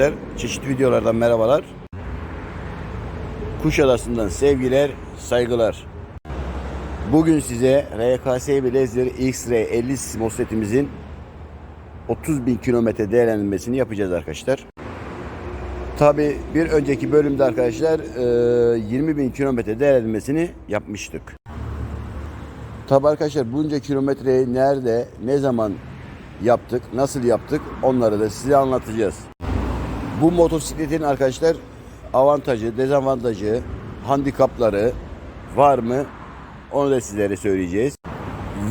arkadaşlar çeşitli videolardan merhabalar. Kuşadası'ndan sevgiler, saygılar. Bugün size RKS Blazer X-Ray 50 motosikletimizin 30 bin kilometre değerlendirmesini yapacağız arkadaşlar. Tabi bir önceki bölümde arkadaşlar e, 20 bin kilometre değerlendirmesini yapmıştık. Tabi arkadaşlar bunca kilometreyi nerede, ne zaman yaptık, nasıl yaptık onları da size anlatacağız. Bu motosikletin arkadaşlar avantajı, dezavantajı, handikapları var mı onu da sizlere söyleyeceğiz.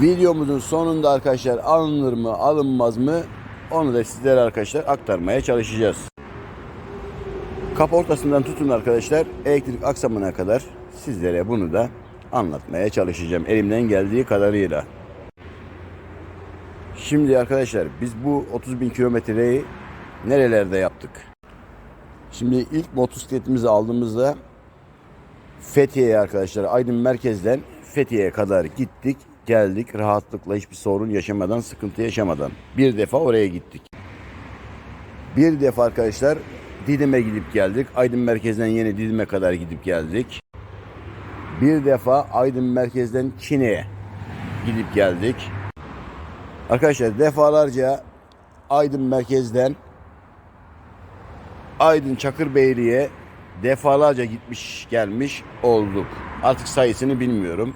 Videomuzun sonunda arkadaşlar alınır mı alınmaz mı onu da sizlere arkadaşlar aktarmaya çalışacağız. Kaportasından tutun arkadaşlar elektrik aksamına kadar sizlere bunu da anlatmaya çalışacağım elimden geldiği kadarıyla. Şimdi arkadaşlar biz bu 30 bin kilometreyi nerelerde yaptık? Şimdi ilk motosikletimizi aldığımızda Fethiye'ye arkadaşlar Aydın merkezden Fethiye'ye kadar gittik geldik rahatlıkla hiçbir sorun yaşamadan sıkıntı yaşamadan bir defa oraya gittik. Bir defa arkadaşlar Didim'e gidip geldik. Aydın merkezden yine Didim'e kadar gidip geldik. Bir defa Aydın merkezden Çin'e gidip geldik. Arkadaşlar defalarca Aydın merkezden Aydın Çakırbeyli'ye defalarca gitmiş gelmiş olduk. Artık sayısını bilmiyorum.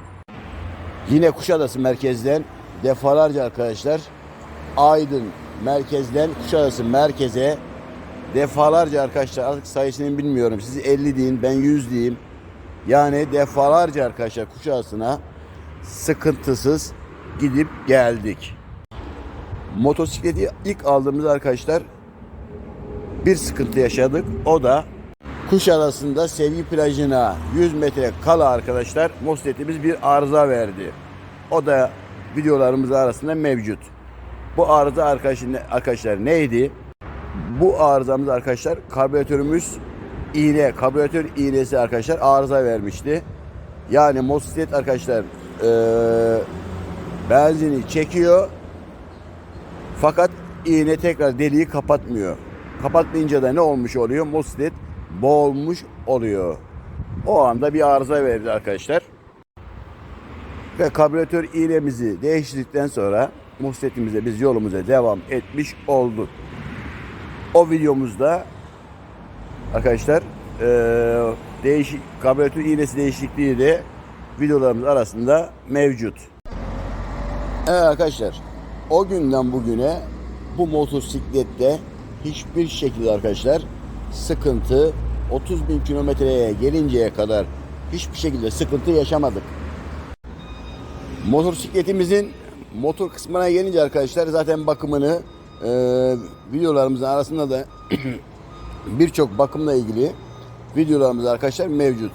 Yine Kuşadası merkezden defalarca arkadaşlar Aydın merkezden Kuşadası merkeze defalarca arkadaşlar artık sayısını bilmiyorum. Siz 50 deyin ben 100 diyeyim. Yani defalarca arkadaşlar Kuşadası'na sıkıntısız gidip geldik. Motosikleti ilk aldığımızda arkadaşlar bir sıkıntı yaşadık. O da Kuşadası'nda Sevgi plajına 100 metre kala arkadaşlar motosikletimiz bir arıza verdi. O da videolarımız arasında mevcut. Bu arıza arkadaşlar, neydi? Bu arızamız arkadaşlar karbüratörümüz iğne, karbüratör iğnesi arkadaşlar arıza vermişti. Yani motosiklet arkadaşlar eee benzini çekiyor fakat iğne tekrar deliği kapatmıyor. Kapatmayınca da ne olmuş oluyor? Motosiklet boğulmuş oluyor. O anda bir arıza verdi arkadaşlar. Ve karbüratör iğnemizi değiştirdikten sonra motosikletimize biz yolumuza devam etmiş olduk. O videomuzda arkadaşlar eee değişik karbüratör iğnesi değişikliği de videolarımız arasında mevcut. Evet arkadaşlar o günden bugüne bu motosiklette hiçbir şekilde arkadaşlar sıkıntı 30 bin kilometreye gelinceye kadar hiçbir şekilde sıkıntı yaşamadık. Motosikletimizin motor kısmına gelince arkadaşlar zaten bakımını e, videolarımızın arasında da birçok bakımla ilgili videolarımız arkadaşlar mevcut.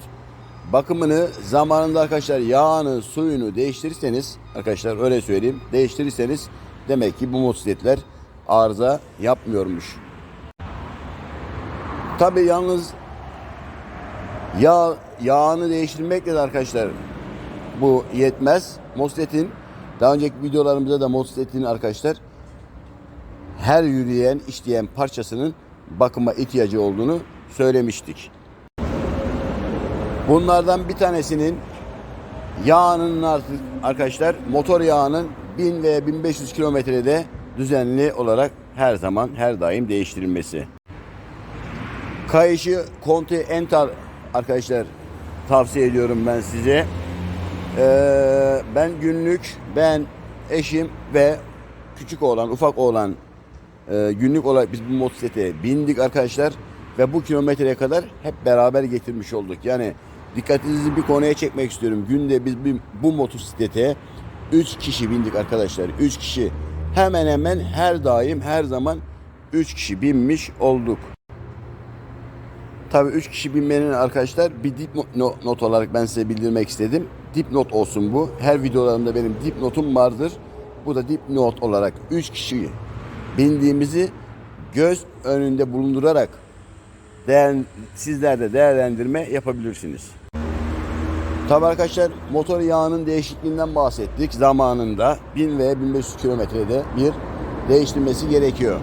Bakımını zamanında arkadaşlar yağını, suyunu değiştirirseniz arkadaşlar öyle söyleyeyim değiştirirseniz demek ki bu motosikletler arıza yapmıyormuş. Tabi yalnız yağ yağını değiştirmekle de arkadaşlar bu yetmez. Motosikletin daha önceki videolarımızda da motosikletin arkadaşlar her yürüyen, işleyen parçasının bakıma ihtiyacı olduğunu söylemiştik. Bunlardan bir tanesinin yağının artık arkadaşlar motor yağının 1000 veya 1500 kilometrede düzenli olarak her zaman her daim değiştirilmesi. Kayışı Continental arkadaşlar tavsiye ediyorum ben size. Ee, ben günlük ben eşim ve küçük oğlan ufak oğlan e, günlük olarak biz bu motosiklete bindik arkadaşlar ve bu kilometreye kadar hep beraber getirmiş olduk. Yani dikkatinizi bir konuya çekmek istiyorum. Günde biz bu motosiklete 3 kişi bindik arkadaşlar. 3 kişi hemen hemen her daim her zaman 3 kişi binmiş olduk. Tabii 3 kişi binmenin arkadaşlar bir dipnot not olarak ben size bildirmek istedim. Dipnot olsun bu. Her videolarımda benim dipnotum vardır. Bu da dipnot olarak 3 kişi bindiğimizi göz önünde bulundurarak değer, sizler de değerlendirme yapabilirsiniz. Tabii arkadaşlar motor yağının değişikliğinden bahsettik. Zamanında 1000 ve 1500 kilometrede bir değiştirmesi gerekiyor.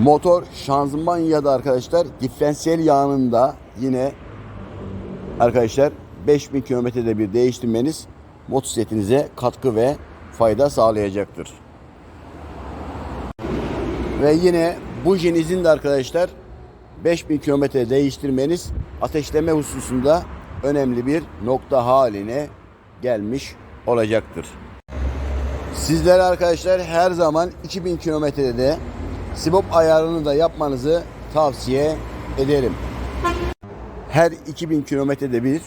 Motor şanzıman ya da arkadaşlar diferansiyel yağının yine arkadaşlar 5000 kilometrede bir değiştirmeniz motosikletinize katkı ve fayda sağlayacaktır. Ve yine bujinizin de arkadaşlar 5000 kilometre değiştirmeniz ateşleme hususunda önemli bir nokta haline gelmiş olacaktır. Sizlere arkadaşlar her zaman 2000 kilometrede sibop ayarını da yapmanızı tavsiye ederim. Her 2000 kilometrede bir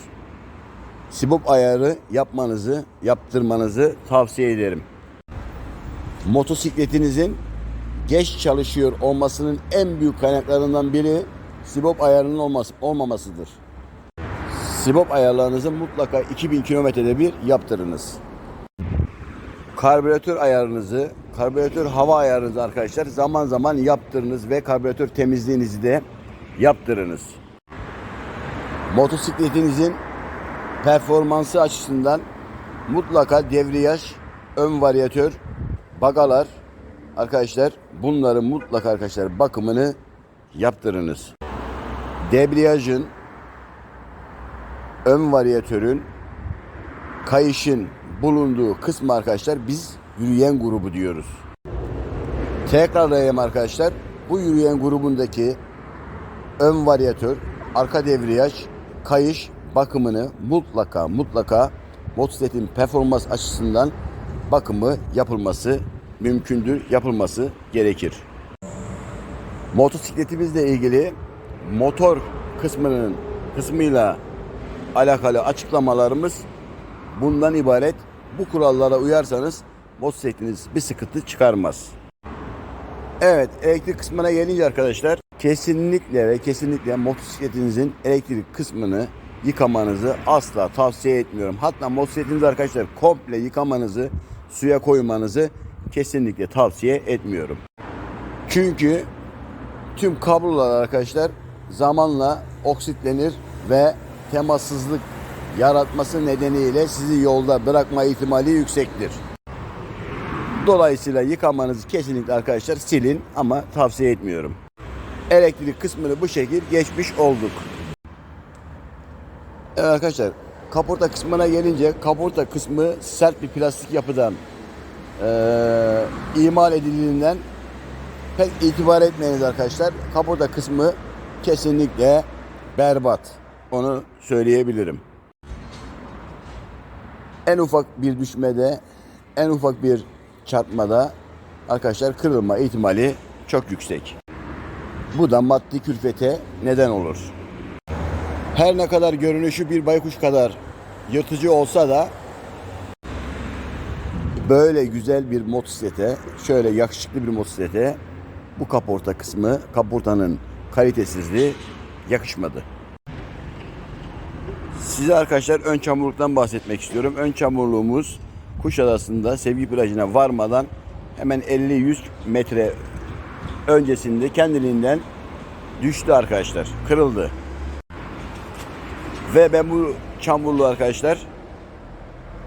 sibop ayarı yapmanızı, yaptırmanızı tavsiye ederim. Motosikletinizin geç çalışıyor olmasının en büyük kaynaklarından biri sibop ayarının olması, olmamasıdır. Sibop ayarlarınızı mutlaka 2000 kilometrede bir yaptırınız. Karbüratör ayarınızı, karbüratör hava ayarınızı arkadaşlar zaman zaman yaptırınız ve karbüratör temizliğinizi de yaptırınız. Motosikletinizin performansı açısından mutlaka devriyaj, ön varyatör, bagalar arkadaşlar bunların mutlaka arkadaşlar bakımını yaptırınız. Debriyajın, ön varyatörün, kayışın bulunduğu kısmı arkadaşlar biz yürüyen grubu diyoruz. Tekrarlayayım arkadaşlar. Bu yürüyen grubundaki ön varyatör, arka devriyaj, kayış bakımını mutlaka mutlaka motosikletin performans açısından bakımı yapılması mümkündür, yapılması gerekir. Motosikletimizle ilgili motor kısmının kısmıyla alakalı açıklamalarımız bundan ibaret. Bu kurallara uyarsanız motosikletiniz bir sıkıntı çıkarmaz. Evet, elektrik kısmına gelince arkadaşlar kesinlikle ve kesinlikle motosikletinizin elektrik kısmını yıkamanızı asla tavsiye etmiyorum. Hatta motosikletinizi arkadaşlar komple yıkamanızı, suya koymanızı kesinlikle tavsiye etmiyorum. Çünkü tüm kablolar arkadaşlar zamanla oksitlenir ve temassızlık yaratması nedeniyle sizi yolda bırakma ihtimali yüksektir. Dolayısıyla yıkamanızı kesinlikle arkadaşlar silin ama tavsiye etmiyorum. Elektrik kısmını bu şekil geçmiş olduk. Evet arkadaşlar kaporta kısmına gelince kaporta kısmı sert bir plastik yapıdan eee imal edildiğinden pek itibar etmeyiniz arkadaşlar. Kaporta kısmı kesinlikle berbat. Onu söyleyebilirim. En ufak bir düşmede, en ufak bir çarpmada arkadaşlar kırılma ihtimali çok yüksek. Bu da maddi külfete neden olur. Her ne kadar görünüşü bir baykuş kadar yırtıcı olsa da böyle güzel bir motosiklete, şöyle yakışıklı bir motosiklete bu kaporta kısmı, kaportanın kalitesizliği yakışmadı. Size arkadaşlar ön çamurluktan bahsetmek istiyorum. Ön çamurluğumuz Kuşadası'nda Sevgi plajına varmadan hemen 50-100 metre öncesinde kendiliğinden düştü arkadaşlar. Kırıldı. Ve ben bu çamurluğu arkadaşlar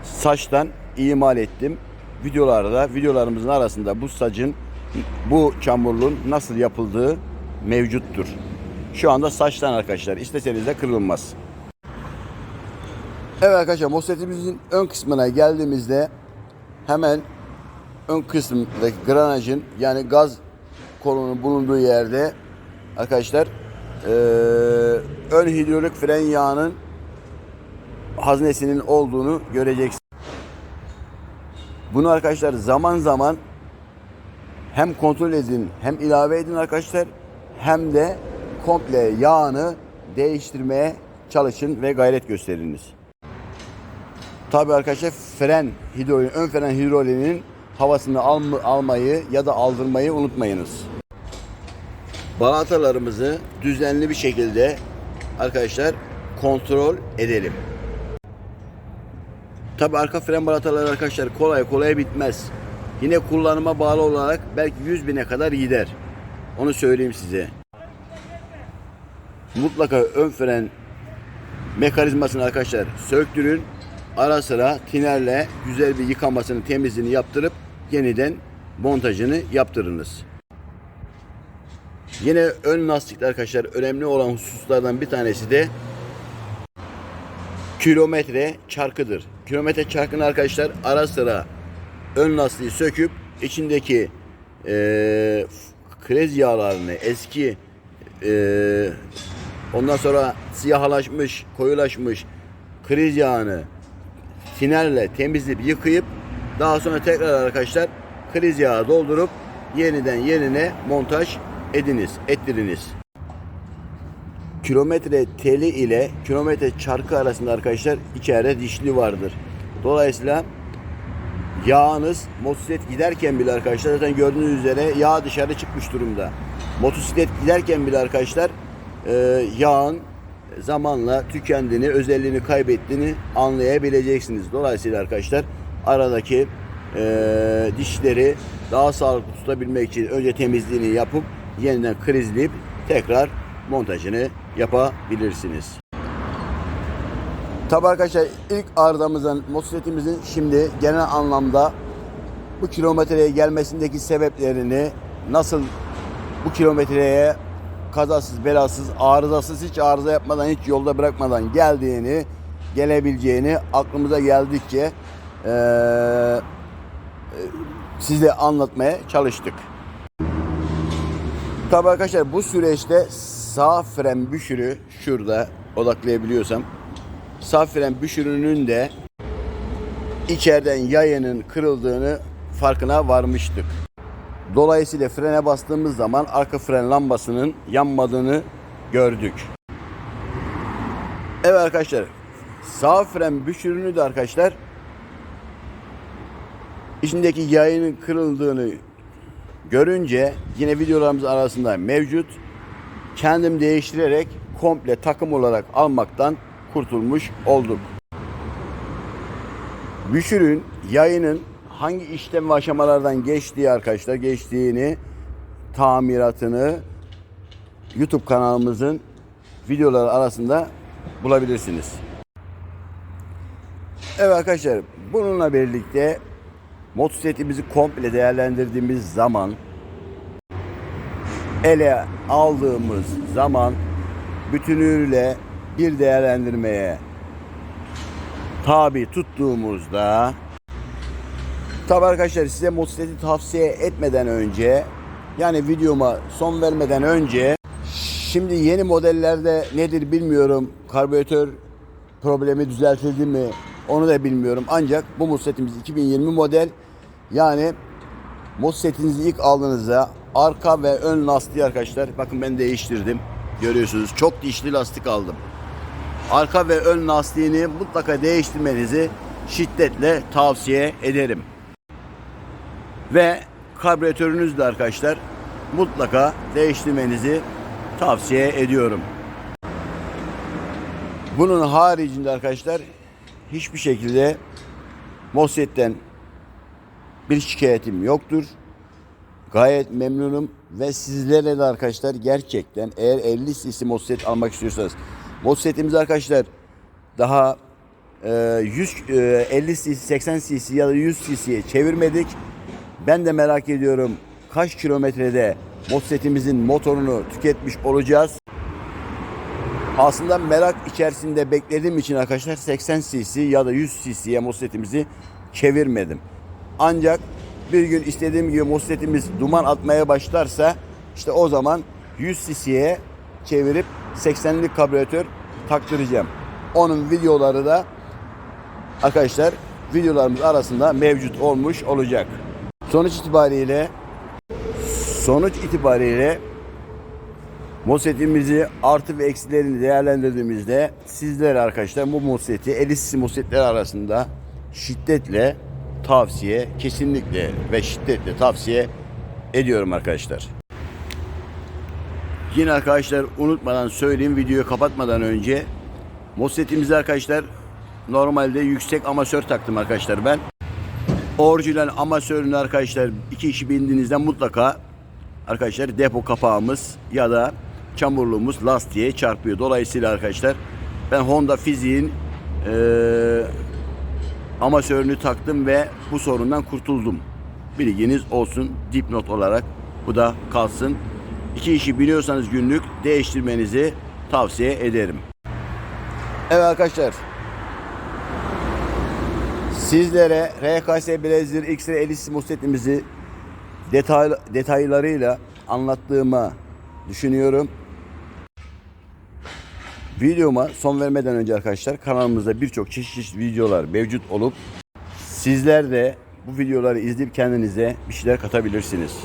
saçtan imal ettim. Videolarda, videolarımızın arasında bu sacın, bu çamurluğun nasıl yapıldığı mevcuttur. Şu anda saçtan arkadaşlar. İsteseniz de kırılmaz. Evet arkadaşlar motosikletimizin ön kısmına geldiğimizde hemen ön kısmındaki granajın yani gaz kolunun bulunduğu yerde arkadaşlar eee, ön hidrolik fren yağının haznesinin olduğunu göreceksiniz. Bunu arkadaşlar zaman zaman hem kontrol edin hem ilave edin arkadaşlar hem de komple yağını değiştirmeye çalışın ve gayret gösteriniz. Tabi arkadaşlar fren hidrolin, ön fren hidrolinin havasını alma- almayı ya da aldırmayı unutmayınız. Balatalarımızı düzenli bir şekilde arkadaşlar kontrol edelim. Tabi arka fren balataları arkadaşlar kolay kolay bitmez. Yine kullanıma bağlı olarak belki 100 bine kadar gider. Onu söyleyeyim size. Mutlaka ön fren mekanizmasını arkadaşlar söktürün. Ara sıra tinerle güzel bir yıkamasını, temizliğini yaptırıp yeniden montajını yaptırınız. Yine ön lastikler arkadaşlar önemli olan hususlardan bir tanesi de kilometre çarkıdır. Kilometre çarkını arkadaşlar ara sıra ön lastiği söküp içindeki eee krez yağlarını eski eee, ondan sonra siyahlaşmış, koyulaşmış kriz yağını tinerle temizleyip yıkayıp daha sonra tekrar arkadaşlar kriz yağı doldurup yeniden yerine montaj ediniz, ettiriniz. Kilometre teli ile kilometre çarkı arasında arkadaşlar içeride dişli vardır. Dolayısıyla yağınız motosiklet giderken bile arkadaşlar zaten gördüğünüz üzere yağ dışarı çıkmış durumda. Motosiklet giderken bile arkadaşlar yağın zamanla tükendiğini, özelliğini kaybettiğini anlayabileceksiniz. Dolayısıyla arkadaşlar aradaki e, dişleri daha sağlıklı tutabilmek için önce temizliğini yapıp yeniden krizleyip tekrar montajını yapabilirsiniz. Tabi arkadaşlar ilk arızamızın motosikletimizin şimdi genel anlamda bu kilometreye gelmesindeki sebeplerini nasıl bu kilometreye kazasız belasız arızasız hiç arıza yapmadan hiç yolda bırakmadan geldiğini gelebileceğini aklımıza geldikçe eee size anlatmaya çalıştık. Tabi arkadaşlar bu süreçte sağ fren büşürü şurada odaklayabiliyorsam sağ fren büşürünün de içeriden yayının kırıldığını farkına varmıştık. Dolayısıyla frene bastığımız zaman arka fren lambasının yanmadığını gördük. Evet arkadaşlar sağ fren büşürünü de arkadaşlar içindeki yayının kırıldığını görünce yine videolarımız arasında mevcut. Kendim değiştirerek komple takım olarak almaktan kurtulmuş olduk. Büşürün yayının hangi işlem ve aşamalardan geçtiği arkadaşlar geçtiğini tamiratını YouTube kanalımızın videoları arasında bulabilirsiniz. Evet arkadaşlar bununla birlikte motosikletimizi komple değerlendirdiğimiz zaman ele aldığımız zaman bütünüyle bir değerlendirmeye tabi tuttuğumuzda tabi arkadaşlar size motosikleti tavsiye etmeden önce yani videoma son vermeden önce şimdi yeni modellerde nedir bilmiyorum. Karbüratör problemi düzeltildi mi onu da bilmiyorum. Ancak bu motosikletimiz 2020 model. Yani motosikletinizi ilk aldığınızda arka ve ön lastiği arkadaşlar bakın ben değiştirdim. Görüyorsunuz çok dişli lastik aldım. Arka ve ön lastiğini mutlaka değiştirmenizi şiddetle tavsiye ederim. Ve karbüratörünüzü de arkadaşlar mutlaka değiştirmenizi tavsiye ediyorum. Bunun haricinde arkadaşlar hiçbir şekilde motosikletten bir şikayetim yoktur. Gayet memnunum ve sizlere de arkadaşlar gerçekten eğer 50 cc motosiklet almak istiyorsanız motosikletimiz arkadaşlar daha e, 100 e, 50 cc 80 cc ya da 100 cc'ye çevirmedik. Ben de merak ediyorum kaç kilometrede motosikletimizin motorunu tüketmiş olacağız. Aslında merak içerisinde beklediğim için arkadaşlar 80 cc ya da 100 cc'ye motosikletimizi çevirmedim. Ancak bir gün istediğim gibi motosikletimiz duman atmaya başlarsa işte o zaman 100 cc'ye çevirip 80'lik karbüratör taktıracağım. Onun videoları da arkadaşlar videolarımız arasında mevcut olmuş olacak. Sonuç itibariyle sonuç itibariyle motosikletimizi artı ve eksilerini değerlendirdiğimizde sizlere arkadaşlar bu 50 cc motosikletler arasında şiddetle tavsiye kesinlikle ve şiddetle tavsiye ediyorum arkadaşlar. Yine arkadaşlar unutmadan söyleyeyim videoyu kapatmadan önce motosikletimizi arkadaşlar normalde yüksek amasör taktım arkadaşlar ben. Orijinal amasörünü arkadaşlar iki kişi bindiğinizde mutlaka arkadaşlar depo kapağımız ya da çamurluğumuz lastiğe çarpıyor. Dolayısıyla arkadaşlar ben Honda Fiziğin eee amasörünü taktım ve bu sorundan kurtuldum. Bilginiz olsun dipnot olarak bu da kalsın. iki işi biliyorsanız günlük değiştirmenizi tavsiye ederim. Evet arkadaşlar. Sizlere RKS Blazer X-Ray 50 motosikletimizi detay, detaylarıyla anlattığımı düşünüyorum. Videoma son vermeden önce arkadaşlar kanalımızda birçok çeşit çeşit videolar mevcut olup sizler de bu videoları izleyip kendinize bir şeyler katabilirsiniz.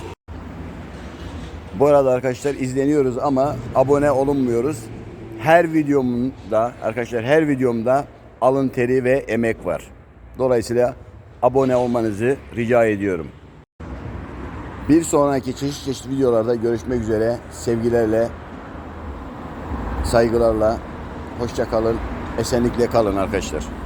Bu arada arkadaşlar izleniyoruz ama abone olunmuyoruz. Her videomda arkadaşlar her videomda alın teri ve emek var. Dolayısıyla abone olmanızı rica ediyorum. Bir sonraki çeşit çeşit videolarda görüşmek üzere. Sevgilerle, saygılarla, hoşça kalın, esenlikle kalın arkadaşlar.